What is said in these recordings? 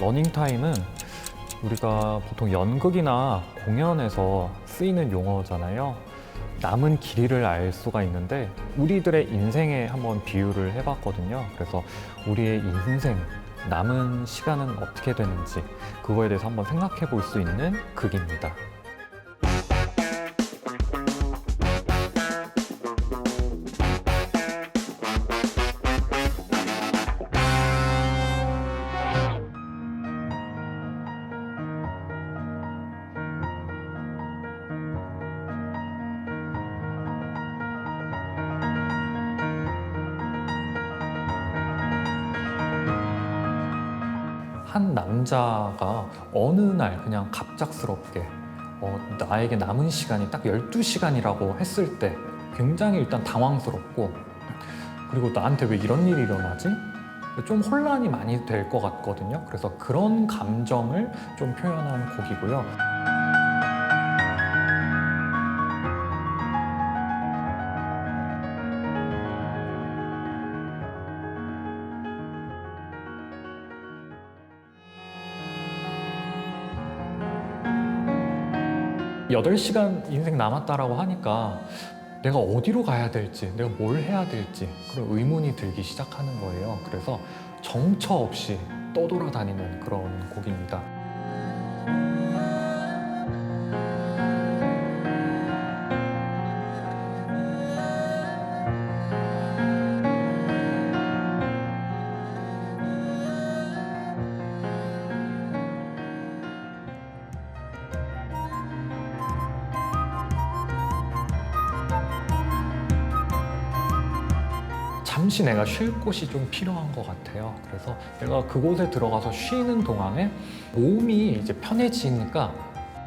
러닝타임은 우리가 보통 연극이나 공연에서 쓰이는 용어잖아요. 남은 길이를 알 수가 있는데 우리들의 인생에 한번 비유를 해봤거든요. 그래서 우리의 인생, 남은 시간은 어떻게 되는지 그거에 대해서 한번 생각해 볼 수 있는 극입니다. 한 남자가 어느 날 그냥 갑작스럽게 어, 나에게 남은 시간이 딱 12시간이라고 했을 때 굉장히 일단 당황스럽고 그리고 나한테 왜 이런 일이 일어나지? 좀 혼란이 많이 될 것 같거든요. 그래서 그런 감정을 좀 표현한 곡이고요. 여덟 시간 인생 남았다라고 하니까 내가 어디로 가야 될지, 내가 뭘 해야 될지 그런 의문이 들기 시작하는 거예요. 그래서 정처 없이 떠돌아다니는 그런 곡입니다. 잠시 내가 쉴 곳이 좀 필요한 것 같아요. 그래서 내가 그곳에 들어가서 쉬는 동안에 몸이 이제 편해지니까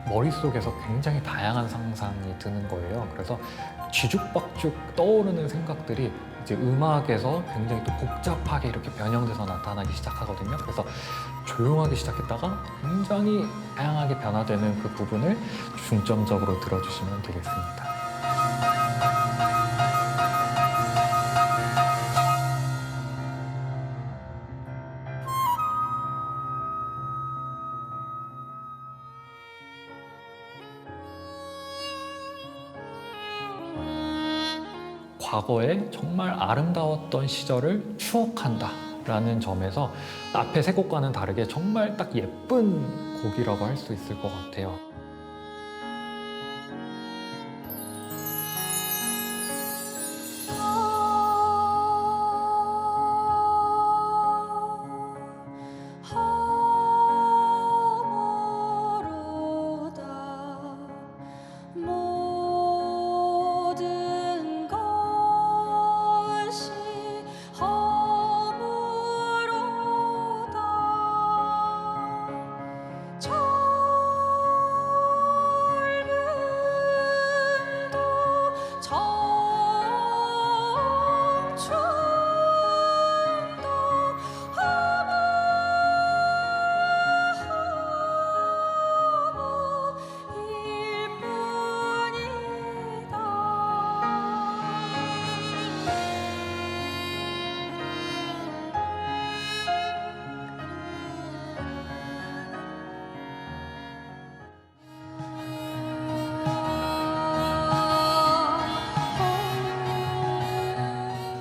머릿속에서 굉장히 다양한 상상이 드는 거예요. 그래서 쥐죽박죽 떠오르는 생각들이 이제 음악에서 굉장히 또 복잡하게 이렇게 변형돼서 나타나기 시작하거든요. 그래서 조용하게 시작했다가 굉장히 다양하게 변화되는 그 부분을 중점적으로 들어주시면 되겠습니다. 과거에 정말 아름다웠던 시절을 추억한다. 라는 점에서 앞에 세 곡과는 다르게 정말 딱 예쁜 곡이라고 할 수 있을 것 같아요.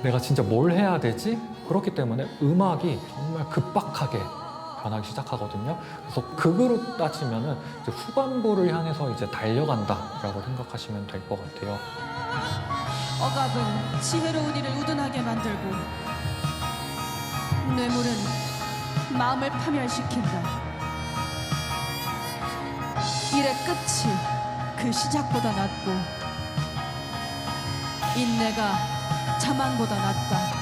내가 진짜 뭘 해야 되지? 그렇기 때문에 음악이 정말 급박하게 변하기 시작하거든요. 그래서 극으로 따지면은 이제 후반부를 향해서 이제 달려간다라고 생각하시면 될 것 같아요. 억압은 지혜로운 이를 우둔하게 만들고 뇌물은 마음을 파멸시킨다. 일의 끝이 그 시작보다 낫고 인내가 자만보다 낫다.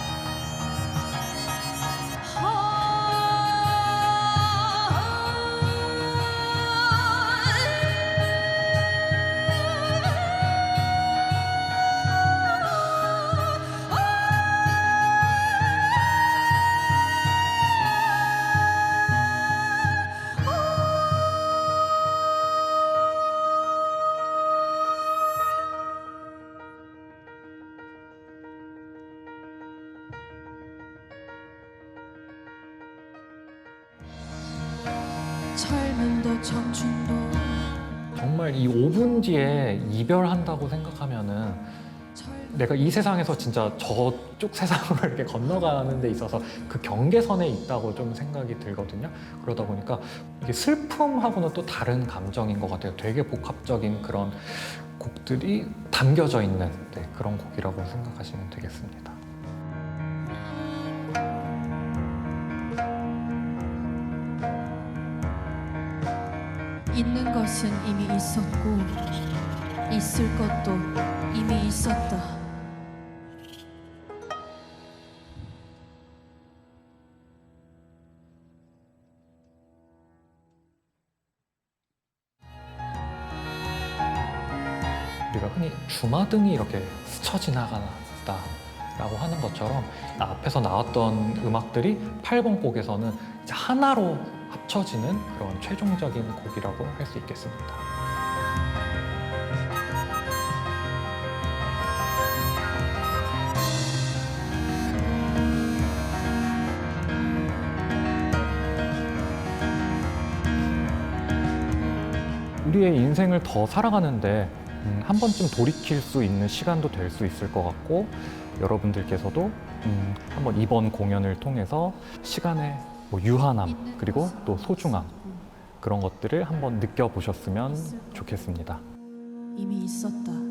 정말 이 5분 뒤에 이별한다고 생각하면은 내가 이 세상에서 진짜 저쪽 세상으로 이렇게 건너가는 데 있어서 그 경계선에 있다고 좀 생각이 들거든요. 그러다 보니까 이게 슬픔하고는 또 다른 감정인 것 같아요. 되게 복합적인 그런 곡들이 담겨져 있는 네, 그런 곡이라고 생각하시면 되겠습니다. 있는 것은 이미 있었고 있을 것도 이미 있었다. 우리가 흔히 주마등이 이렇게 스쳐 지나간다라고 하는 것처럼 앞에서 나왔던 음악들이 8번 곡에서는 하나로 합쳐지는 그런 최종적인 곡이라고 할 수 있겠습니다. 우리의 인생을 더 살아가는데 음, 한 번쯤 돌이킬 수 있는 시간도 될 수 있을 것 같고 여러분들께서도 음, 한번 이번 공연을 통해서 시간의 뭐 유한함 그리고 또 소중함 그런 것들을 한번 느껴보셨으면 좋겠습니다. 이미 있었다.